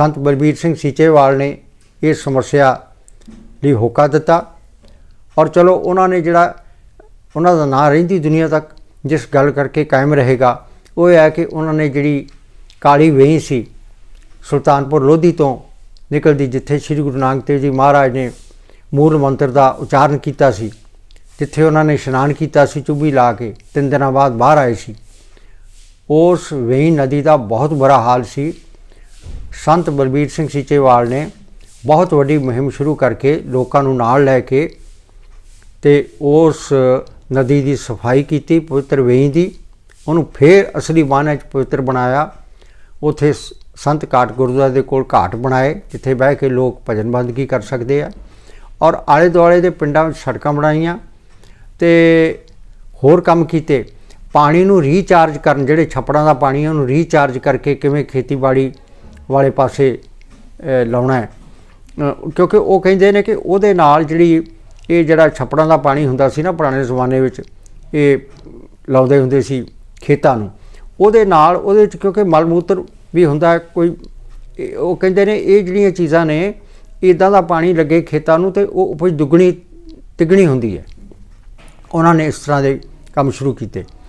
ਸੰਤ ਬਲਬੀਰ ਸਿੰਘ ਸੀਚੇਵਾਲ ਨੇ ਇਹ ਸਮੱਸਿਆ ਲਈ ਹੋਕਾ ਦਿੱਤਾ ਔਰ ਚਲੋ ਉਹਨਾਂ ਨੇ ਜਿਹੜਾ ਉਹਨਾਂ ਦਾ ਨਾਂ ਰਹਿੰਦੀ ਦੁਨੀਆ ਤੱਕ ਜਿਸ ਗੱਲ ਕਰਕੇ ਕਾਇਮ ਰਹੇਗਾ, ਉਹ ਇਹ ਹੈ ਕਿ ਉਹਨਾਂ ਨੇ ਜਿਹੜੀ ਕਾਲੀ ਵੇਹੀ ਸੀ ਸੁਲਤਾਨਪੁਰ ਲੋਧੀ ਤੋਂ ਨਿਕਲਦੀ ਜਿੱਥੇ ਸ੍ਰੀ ਗੁਰੂ ਨਾਨਕ ਦੇਵ ਜੀ ਮਹਾਰਾਜ ਨੇ ਮੂਲ ਮੰਤਰ ਦਾ ਉਚਾਰਨ ਕੀਤਾ ਸੀ, ਜਿੱਥੇ ਉਹਨਾਂ ਨੇ ਇਸ਼ਨਾਨ ਕੀਤਾ ਸੀ, ਚੁੱਭੀ ਲਾ ਕੇ, ਤਿੰਨ ਦਿਨਾਂ ਬਾਅਦ ਬਾਹਰ ਆਏ ਸੀ। ਉਸ ਵੇਈ ਨਦੀ ਦਾ ਬਹੁਤ ਬੁਰਾ ਹਾਲ ਸੀ। ਸੰਤ ਬਲਬੀਰ ਸਿੰਘ ਸੀਚੇਵਾਲ ਨੇ ਬਹੁਤ ਵੱਡੀ ਮੁਹਿੰਮ ਸ਼ੁਰੂ ਕਰਕੇ ਲੋਕਾਂ ਨੂੰ ਨਾਲ ਲੈ ਕੇ ਤੇ ਉਸ ਨਦੀ ਦੀ ਸਫ਼ਾਈ ਕੀਤੀ, ਪਵਿੱਤਰ ਵੇਈ ਦੀ। ਉਹਨੂੰ ਫੇਰ ਅਸਲੀ ਮਾਨੇ ਚ ਪਵਿੱਤਰ ਬਣਾਇਆ। ਉਥੇ ਸੰਤ ਘਾਟ ਗੁਰਦੁਆਰਾ ਦੇ ਕੋਲ ਘਾਟ ਬਣਾਏ, ਜਿੱਥੇ ਬਹਿ ਕੇ ਲੋਕ ਭਜਨ ਬੰਦਗੀ ਕਰ ਸਕਦੇ ਆ। ਔਰ ਆਲੇ ਦੁਆਲੇ ਦੇ ਪਿੰਡਾਂ ਵਿੱਚ ਸੜਕਾਂ ਬਣਾਈਆਂ ਤੇ ਹੋਰ ਕੰਮ ਕੀਤੇ। ਪਾਣੀ ਨੂੰ ਰੀਚਾਰਜ ਕਰਨ, ਜਿਹੜੇ ਛੱਪੜਾਂ ਦਾ ਪਾਣੀ ਉਹਨੂੰ ਰੀਚਾਰਜ ਕਰਕੇ ਕਿਵੇਂ ਖੇਤੀਬਾੜੀ ਵਾਲੇ ਪਾਸੇ ਲਾਉਣਾ ਹੈ। ਕਿਉਂਕਿ ਉਹ ਕਹਿੰਦੇ ਨੇ ਕਿ ਉਹਦੇ ਨਾਲ ਜਿਹੜੀ ਇਹ ਜਿਹੜਾ ਛੱਪੜਾਂ ਦਾ ਪਾਣੀ ਹੁੰਦਾ ਸੀ ਨਾ ਪੁਰਾਣੇ ਜ਼ਮਾਨੇ ਵਿੱਚ, ਇਹ ਲਾਉਂਦੇ ਹੁੰਦੇ ਸੀ ਖੇਤਾਂ ਨੂੰ। ਉਹਦੇ ਨਾਲ ਉਹਦੇ ਵਿੱਚ ਕਿਉਂਕਿ ਮਲ ਮੂਤਰ ਵੀ ਹੁੰਦਾ ਕੋਈ, ਇਹ- ਉਹ ਕਹਿੰਦੇ ਨੇ ਇਹ ਜਿਹੜੀਆਂ ਚੀਜ਼ਾਂ ਨੇ ਇਦਾਂ ਦਾ ਪਾਣੀ ਲੱਗੇ ਖੇਤਾਂ ਨੂੰ ਤੇ ਉਹ ਉਪਜ ਦੁੱਗਣੀ, ਤਿੱਗਣੀ ਹੁੰਦੀ ਹੈ। ਉਹਨਾਂ ਨੇ ਇਸ ਤਰ੍ਹਾਂ ਦੇ ਕੰਮ ਸ਼ੁਰੂ ਕੀਤੇ।